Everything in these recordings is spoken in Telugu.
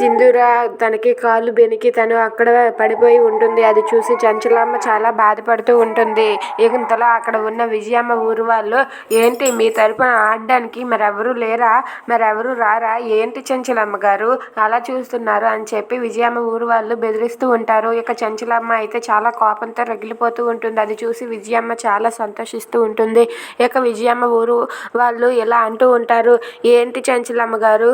సింధూర తనకి కాలు బెనికి తను అక్కడ పడిపోయి ఉంటుంది. అది చూసి చంచలమ్మ చాలా బాధపడుతూ ఉంటుంది. ఇంతలో అక్కడ ఉన్న విజయమ్మ ఊరు వాళ్ళు ఏంటి మీ తరపున ఆడడానికి మరెవరు లేరా? మరెవరు రారా? ఏంటి చంచలమ్మ గారు? అలా చూస్తున్నారు అని చెప్పి విజయమ్మ ఊరు వాళ్ళు బెదిరిస్తూ ఉంటారు. ఇక చంచలమ్మ అయితే చాలా కోపంతో రగిలిపోతూ ఉంటుంది. అది చూసి విజయమ్మ చాలా సంతోషిస్తూ ఉంటుంది. ఇక విజయమ్మ ఊరు వాళ్ళు ఇలా అంటూ ఉంటారు ఏంటి చంచలమ్మ గారు?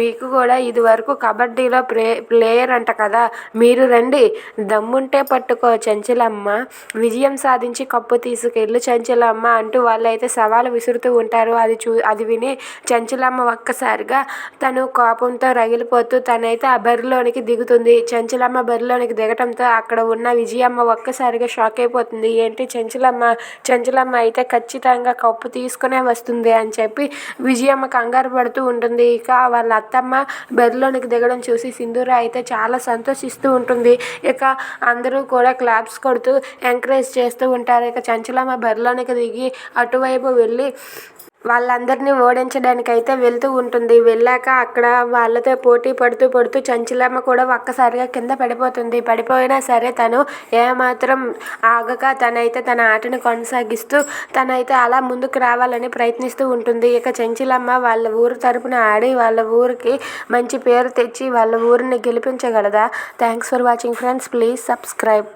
మీకు కూడా ఇది వరకు కబడ్డీలో ప్లే ప్లేయర్ అంట కదా. మీరు రండి. దమ్ముంటే పట్టుకో చంచలమ్మ. విజయం సాధించి కప్పు తీసుకెళ్ళు చంచలమ్మ అంటూ వాళ్ళైతే సవాలు విసురుతూ ఉంటారు. అది చూ అది విని చంచలమ్మ ఒక్కసారిగా తను కోపంతో రగిలిపోతూ తనైతే ఆ బరిలోనికి దిగుతుంది. చంచలమ్మ బరిలోనికి దిగటంతో అక్కడ ఉన్న విజయమ్మ ఒక్కసారిగా షాక్ అయిపోతుంది. ఏంటి చంచలమ్మ? చంచలమ్మ అయితే ఖచ్చితంగా కప్పు తీసుకునే వస్తుంది అని చెప్పి విజయమ్మ కంగారు పడుతూ ఉంటుంది. ఇక వాళ్ళ అత్తమ్మ బరిలోనికి దిగడం చూసి సింధూర అయితే చాలా సంతోషిస్తూ ఉంటుంది. ఇక అందరూ కూడా క్లాప్స్ కొడుతూ ఎంకరేజ్ చేస్తూ ఉంటారు. ఇక చంచలమ్మ బరిలోనికి దిగి అటువైపు వెళ్ళి వాళ్ళందరినీ ఓడించడానికి అయితే వెళ్తూ ఉంటుంది. వెళ్ళాక అక్కడ వాళ్ళతో పోటీ పడుతూ పడుతూ చంచలమ్మ కూడా ఒక్కసారిగా కింద పడిపోతుంది. పడిపోయినా సరే తను ఏమాత్రం ఆగక తనైతే తన ఆటను కొనసాగిస్తూ తనైతే అలా ముందుకు రావాలని ప్రయత్నిస్తూ ఉంటుంది. ఇక చంచలమ్మ వాళ్ళ ఊరు తరపున ఆడి వాళ్ళ ఊరికి మంచి పేరు తెచ్చి వాళ్ళ ఊరిని గెలిపించగలదా? Thanks for watching friends please subscribe